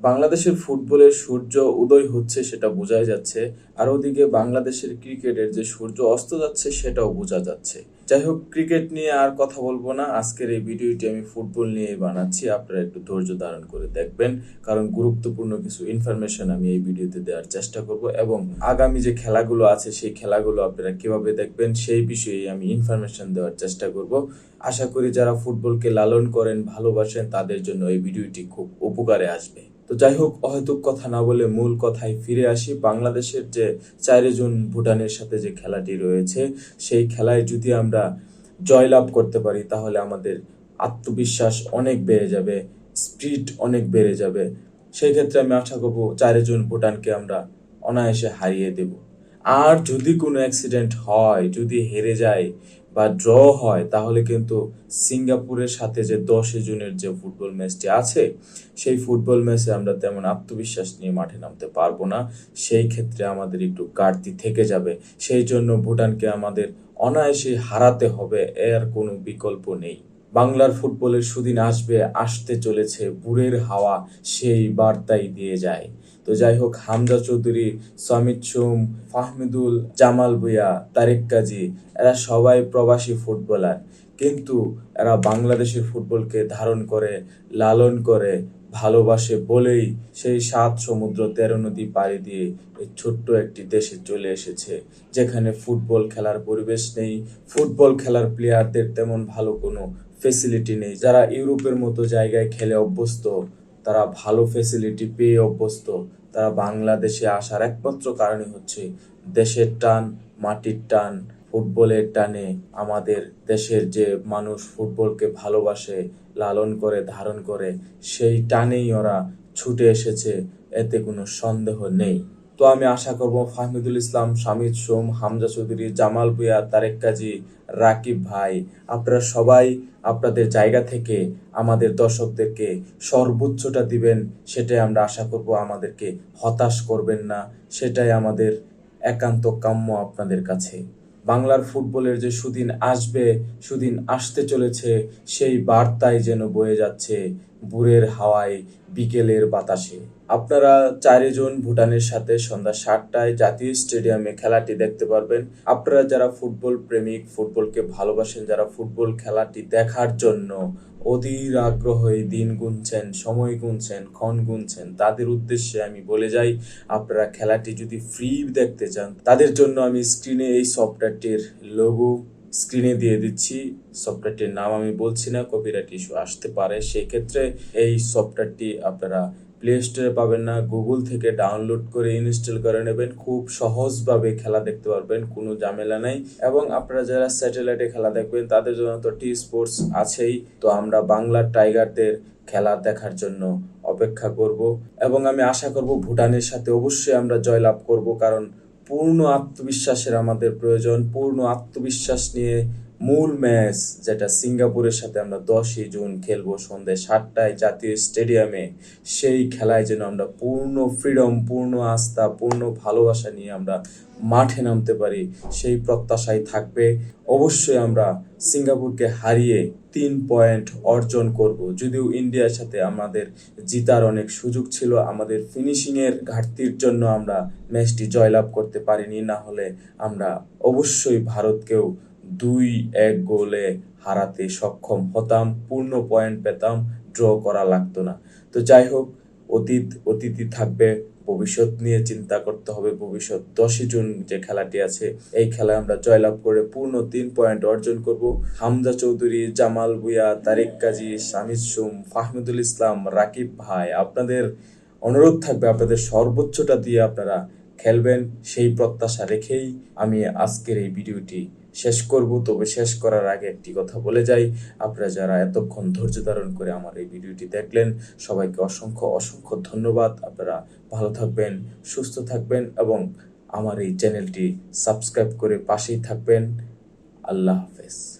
বাংলাদেশের ফুটবলের সূর্য উদয় হচ্ছে সেটা বোঝাই যাচ্ছে, আর ওদিকে বাংলাদেশের ক্রিকেটের যে সূর্য অস্ত যাচ্ছে সেটাও বোঝা যাচ্ছে। যাই হোক, ক্রিকেট নিয়ে আর কথা বলব না। আজকের এই ভিডিওটি আমি ফুটবল নিয়েই বানাচ্ছি, আপনারা একটু ধৈর্য ধারণ করে দেখবেন। কারণ গুরুত্বপূর্ণ কিছু ইনফরমেশন আমি এই ভিডিওতে দেওয়ার চেষ্টা করব এবং আগামী যে খেলাগুলো আছে, সেই খেলাগুলো আপনারা কীভাবে দেখবেন, সেই বিষয়ে আমি ইনফরমেশন দেওয়ার চেষ্টা করব। আশা করি যারা ফুটবলকে লালন করেন, ভালোবাসেন, তাদের জন্য এই ভিডিওটি খুব উপকারে আসবে। তো যাই হোক অহেতুক কথা না বলে মূল কথায় ফিরে আসি। বাংলাদেশের যে চারে জুন ভুটানের সাথে যে খেলাটি রয়েছে, সেই খেলায় যদি আমরা জয়লাভ করতে পারি, তাহলে আমাদের আত্মবিশ্বাস অনেক বেড়ে যাবে স্পিড অনেক বেড়ে যাবে। সেই ক্ষেত্রে আমি আশা করব, চারে জুন ভুটানকে আমরা অনায়াসে হারিয়ে দেব। আর যদি কোনো অ্যাক্সিডেন্ট হয়, যদি হেরে যায় বা ড্র হয়, তাহলে কিন্তু সিঙ্গাপুরের সাথে যে দশই জুনের যে ফুটবল ম্যাচটি আছে, সেই ফুটবল ম্যাচে আমরা তেমন আত্মবিশ্বাস নিয়ে মাঠে নামতে পারব না। সেই ক্ষেত্রে আমাদের একটু ঘাটতি থেকে যাবে। সেই জন্য ভুটানকে আমাদের অনায়াসে হারাতে হবে, এর কোনো বিকল্প নেই। বাংলার ফুটবলের সুদিন আসবে, আসতে চলেছে, বুড়ের হাওয়া সেই বার্তাই দিয়ে যায়। তো যাই হোক, হামজা চৌধুরী, সমিত সোম ফাহমিদুল জামাল ভুইয়া, তারেক কাজী, এরা সবাই প্রবাসী ফুটবলার। কিন্তু এরা বাংলাদেশের ফুটবলকে ধারণ করে, লালন করে, ভালোবাসে বলেই সেই সাত সমুদ্র তেরো নদী পাড়ি দিয়ে এই ছোট্ট একটি দেশে চলে এসেছে, যেখানে ফুটবল খেলার পরিবেশ নেই। ফুটবল খেলার প্লেয়ারদের তেমন ভালো কোনো ফেসিলিটি নেই। যারা ইউরোপের মতো জায়গায় খেলে অভ্যস্ত, তারা ভালো ফেসিলিটি পেয়ে অভ্যস্ত। তারা বাংলাদেশে আসার একমাত্র কারণই হচ্ছে দেশের টান, মাটির টান, ফুটবলের টানে আমাদের দেশের যে মানুষ ফুটবলকে ভালোবাসে, লালন করে, ধারণ করে, সেই টানেই ওরা ছুটে এসেছে, এতে কোনো সন্দেহ নেই। তো আমি আশা করব ফাহমিদুল ইসলাম শামিদ সোম, হামজা চৌধুরী, জামাল ভুয়া তারেক কাজী, রাকিব ভাই, আপনারা সবাই আপনাদের জায়গা থেকে আমাদের দর্শকদেরকে সর্বোচ্চটা দিবেন, সেটাই আমরা আশা করব, আমাদেরকে হতাশ করবেন না, সেটাই আমাদের একান্ত কাম্য আপনাদের কাছে। বাংলার ফুটবলের যে সুদিন আসবে, সুদিন আসতে চলেছে, সেই বার্তায় যেন বয়ে যাচ্ছে বুড়ের হাওয়ায়, বিকেলের বাতাসে। আপনারা চারিজন ভুটানের সাথে সন্ধ্যা সাতটায় জাতীয় স্টেডিয়ামে খেলাটি দেখতে পারবেন। আপনারা যারা ফুটবল প্রেমিক, ফুটবলকে ভালোবাসেন, যারা ফুটবল খেলাটি দেখার জন্য অধীর আগ্রহে দিন গুনছেন, সময় গুনছেন, ক্ষণ গুনছেন, তাদের উদ্দেশ্যে আমি বলে যাই, আপনারা খেলাটি যদি ফ্রি দেখতে চান, তাদের জন্য আমি স্ক্রিনে এই সফটওয়্যারটির লোগো স্ক্রিনে দিয়ে দিচ্ছি। সফটওয়্যারটির নাম আমি বলছি না কপিরাইট ইস্যু আসতে পারে। সেই ক্ষেত্রে এই সফটওয়্যারটি আপনারা প্লে স্টোরে পাবেন না গুগল থেকে ডাউনলোড করে ইনস্টল করে নেবেন। খুব সহজভাবে খেলা দেখতে পারবেন, কোনো ঝামেলা নাই। এবং আপনারা যারা স্যাটেলাইটে খেলা দেখবেন, তাদের জন্য তো টি স্পোর্টস আছেই। তো আমরা বাংলার টাইগারদের খেলা দেখার জন্য অপেক্ষা করব। এবং আমি আশা করব ভুটানের সাথে অবশ্যই আমরা জয়লাভ করব, কারণ পূর্ণ আত্মবিশ্বাসের আমাদের প্রয়োজন পূর্ণ আত্মবিশ্বাস নিয়ে মূল ম্যাচ যেটা সিঙ্গাপুরের সাথে আমরা দশই জুন খেলব সন্ধ্যে সাতটায় জাতীয় স্টেডিয়ামে, সেই খেলায় যেন আমরা পূর্ণ ফ্রিডম পূর্ণ আস্থা, পূর্ণ ভালোবাসা নিয়ে আমরা মাঠে নামতে পারি, সেই প্রত্যাশাই থাকবে। অবশ্যই আমরা সিঙ্গাপুরকে হারিয়ে তিন পয়েন্ট অর্জন করব। যদিও ইন্ডিয়ার সাথে আমাদের জিতার অনেক সুযোগ ছিল, আমাদের ফিনিশিংয়ের ঘাটতির জন্য আমরা ম্যাচটি জয়লাভ করতে পারিনি, না হলে আমরা অবশ্যই ভারতকেও দুই এক গোলে হারাতে সক্ষম হতাম, পূর্ণ পয়েন্ট পেতাম, ড্র করা লাগতো না। তো যাই হোক, অতীত অতীতই থাকবে, ভবিষ্যৎ নিয়ে চিন্তা করতে হবে। ভবিষ্যৎ দশই জুন যে খেলাটি আছে, এই খেলায় আমরা জয়লাভ করে পূর্ণ তিন পয়েন্ট অর্জন করব। হামজা চৌধুরী, জামাল ভুয়া তারিক কাজী শামিদ সুম, ফাহমিদুল ইসলাম, রাকিব ভাই, আপনাদের অনুরোধ থাকবে, আপনাদের সর্বোচ্চটা দিয়ে আপনারা খেলবেন, সেই প্রত্যাশা রেখেই আমি আজকের এই ভিডিওটি শেষ করব। তবে শেষ করার আগে একটি কথা বলে যাই। আপনারা যারা এতক্ষণ ধৈর্য ধারণ করে আমার এই ভিডিওটি দেখলেন, সবাইকে অসংখ্য অসংখ্য ধন্যবাদ। আপনারা ভালো থাকবেন, সুস্থ থাকবেন এবং আমার এই চ্যানেলটি সাবস্ক্রাইব করে পাশেই থাকবেন। আল্লাহ হাফেজ।